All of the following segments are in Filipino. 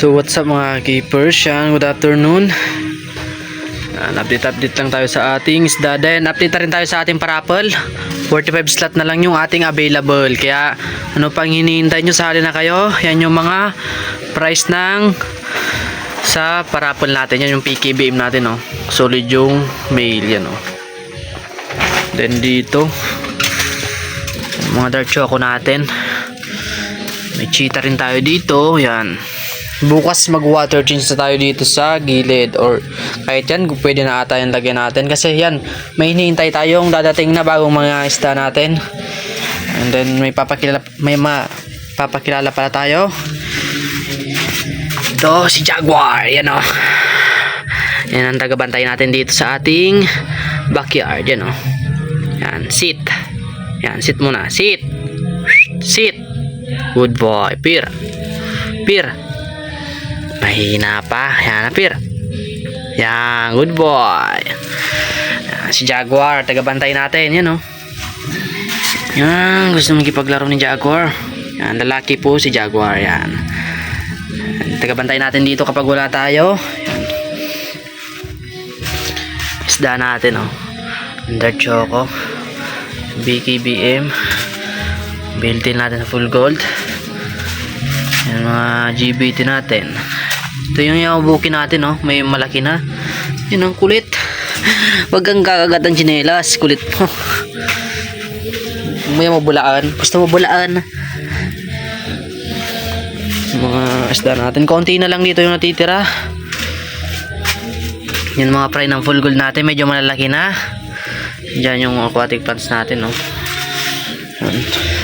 So what's up mga keepers? Yan, good afternoon. Yan, update update lang tayo sa ating isda. Then update rin tayo sa ating parapol. 45 slot na lang yung ating available. Kaya ano pang hinihintay nyo sa na kayo? Yan yung mga price ng sa parapol natin. Yan yung PKBM natin. Oh. Solid yung mail. Yan, oh. Then dito mga dark choco natin. May cheetah rin tayo dito. Yan. Bukas mag water change na tayo dito sa gilid or kahit yan pwede na ata yung lagyan natin. Kasi yan may hinihintay tayong dadating na bagong mga isda natin. And then may papakilala may ma papakilala pala tayo. Ito si Jaguar yan o. Yan ang tagabantay natin dito sa ating backyard yan o. Yan sit. Yan sit muna. Sit. Sit. Good boy. Pir pir Mahina pa. Yan na, Pir. Yan, good boy. Si Jaguar, tagabantay natin. Yan, oh. Yan, gusto mong ipaglaro ni Jaguar. Yan, lalaki po si Jaguar. Yan, Tagabantay natin dito kapag wala tayo. Yan. Isda natin, oh. Under Choco. BKBM. Built-in natin na full gold. Yan mga GBT natin. Ito yung yabuki natin, no? May malaki na. Yan ang kulit. Wag kang kakagat ng tsinelas. Kulit mo. May mabulaan. Basta mabulaan. Mga isda natin. Konti na lang dito yung natitira. Yan mga fry ng full gold natin. Medyo malalaki na. Diyan yung aquatic plants natin, no? Yan.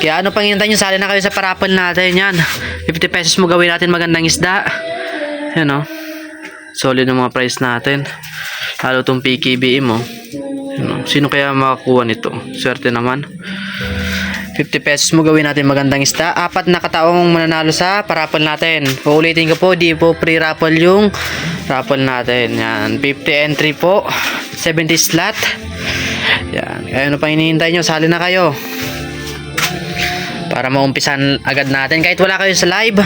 Kaya ano pang hinintay nyo, sali na kayo sa parapol natin yan. 50 pesos mo gawin natin magandang isda. Yan o. Solid ang mga price natin. Lalo tong PKBM mo. Yan o. Sino kaya makakuha nito? Swerte naman. 50 pesos mo gawin natin magandang isda. Apat na kataong mananalo sa parapol natin. Uulitin ko po, di po free raffle yung raffle natin. Yan. 50 entry po. 70 slot. Yan. Kaya ano pa hinihintay nyo? Sali na kayo para maumpisan agad natin. Kahit wala kayo sa live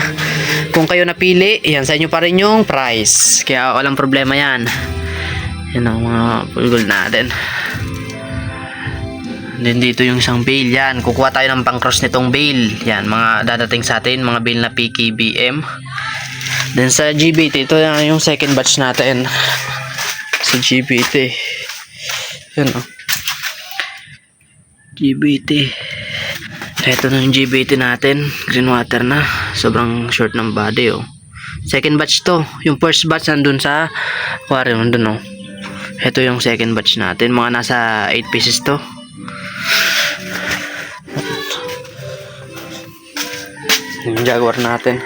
kung kayo napili yan sa inyo pa rin yung price. Kaya walang problema yan. Yan ang mga pulgol natin. Din dito yung isang bail yan. Kukuha tayo ng pang cross nitong bail. Yan mga dadating sa atin mga bail na PKBM then sa GBT ito na yung second batch natin. Sa GBT yan o GBT ito na yung GBT natin. Green water na. Sobrang short ng body oh. Second batch to. Yung first batch nandun sa aquarium. Nandun oh. Ito yung second batch natin. Mga nasa 8 pieces to. Yung jaguar natin.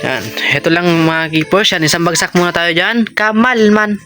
Yan. Ito lang mga keepers. Yan. Isang bagsak muna tayo dyan. Kamal man.